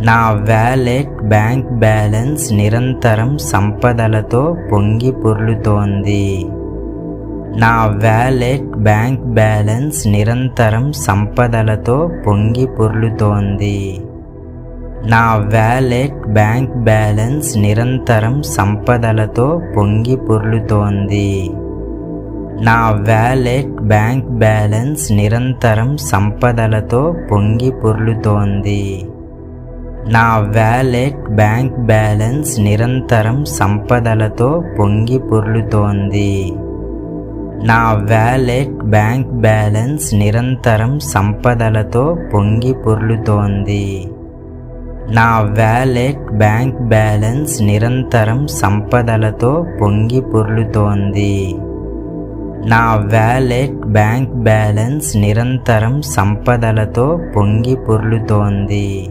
నా wallet bank balance నిరంతరం సంపదలతో పొంగి పొర్లుతోంది. నా వ్యాలెట్ బ్యాంక్ బ్యాలెన్స్ నిరంతరం సంపదలతో పొంగి పొర్లుతోంది. నా వ్యాలెట్ బ్యాంక్ బ్యాలెన్స్ నిరంతరం సంపదలతో పొంగి పొర్లుతోంది. నా వ్యాలెట్ బ్యాంక్ బ్యాలెన్స్ నిరంతరం సంపదలతో పొంగి పొర్లుతోంది. నా వ్యాలెట్ బ్యాంక్ బ్యాలెన్స్ నిరంతరం సంపదలతో పొంగి పొర్లుతోంది. నా వ్యాలెట్ బ్యాంక్ బ్యాలెన్స్ నిరంతరం సంపదలతో పొంగి పొర్లుతోంది. నా వ్యాలెట్ బ్యాంక్ బ్యాలెన్స్ నిరంతరం సంపదలతో పొంగి పొర్లుతోంది. నా వ్యాలెట్ బ్యాంక్ బ్యాలెన్స్ నిరంతరం సంపదలతో పొంగి పొర్లుతోంది.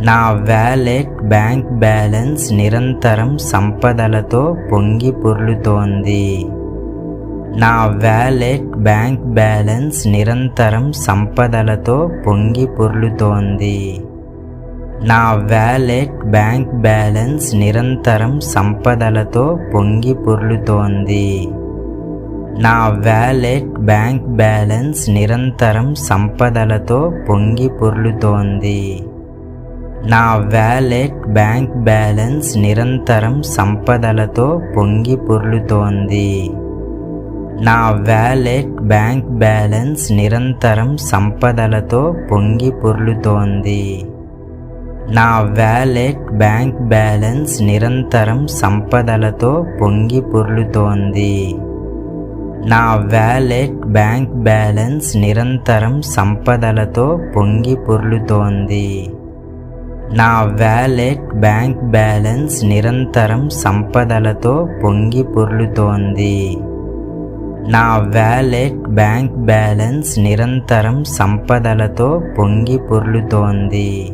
నా వ్యాలెట్ బ్యాంక్ బ్యాలెన్స్ నిరంతరం సంపదలతో పొంగి పొర్లుతోంది. నా వ్యాలెట్ బ్యాంక్ బ్యాలెన్స్ నిరంతరం సంపదలతో పొంగి పొర్లుతోంది. నా వ్యాలెట్ బ్యాంక్ బ్యాలెన్స్ నిరంతరం సంపదలతో పొంగి పొర్లుతోంది. నా వ్యాలెట్ బ్యాంక్ బ్యాలెన్స్ నిరంతరం సంపదలతో పొంగి పొర్లుతోంది. నా వ్యాలెట్ బ్యాంక్ బ్యాలెన్స్ నిరంతరం సంపదలతో పొంగి పొర్లుతోంది. నా వ్యాలెట్ బ్యాంక్ బ్యాలెన్స్ నిరంతరం సంపదలతో పొంగి పొర్లుతోంది. నా వ్యాలెట్ బ్యాంక్ బ్యాలెన్స్ నిరంతరం సంపదలతో పొంగి పొర్లుతోంది. నా వ్యాలెట్ బ్యాంక్ బ్యాలెన్స్ నిరంతరం సంపదలతో పొంగి పొర్లుతోంది. నా వ్యాలెట్ బ్యాంక్ బ్యాలెన్స్ నిరంతరం సంపదలతో పొంగి పొర్లుతోంది. నా వ్యాలెట్ బ్యాంక్ బ్యాలెన్స్ నిరంతరం సంపదలతో పొంగి పొర్లుతోంది.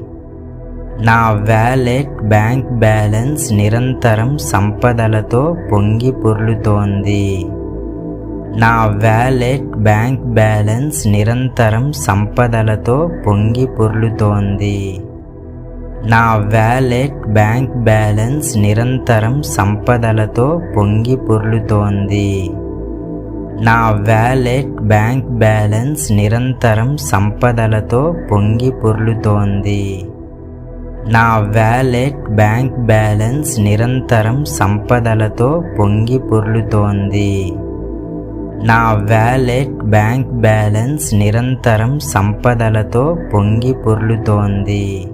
నా వ్యాలెట్ బ్యాంక్ బ్యాలెన్స్ నిరంతరం సంపదలతో పొంగి పొర్లుతోంది. నా వ్యాలెట్ బ్యాంక్ బ్యాలెన్స్ నిరంతరం సంపదలతో పొంగి పొర్లుతోంది. నా వ్యాలెట్ బ్యాంక్ బ్యాలెన్స్ నిరంతరం సంపదలతో పొంగి పొర్లుతోంది. నా వ్యాలెట్ బ్యాంక్ బ్యాలెన్స్ నిరంతరం సంపదలతో పొంగి పొర్లుతోంది. నా వ్యాలెట్ బ్యాంక్ బ్యాలెన్స్ నిరంతరం సంపదలతో పొంగి పొర్లుతోంది. నా వ్యాలెట్ బ్యాంక్ బ్యాలెన్స్ నిరంతరం సంపదలతో పొంగి పొర్లుతోంది.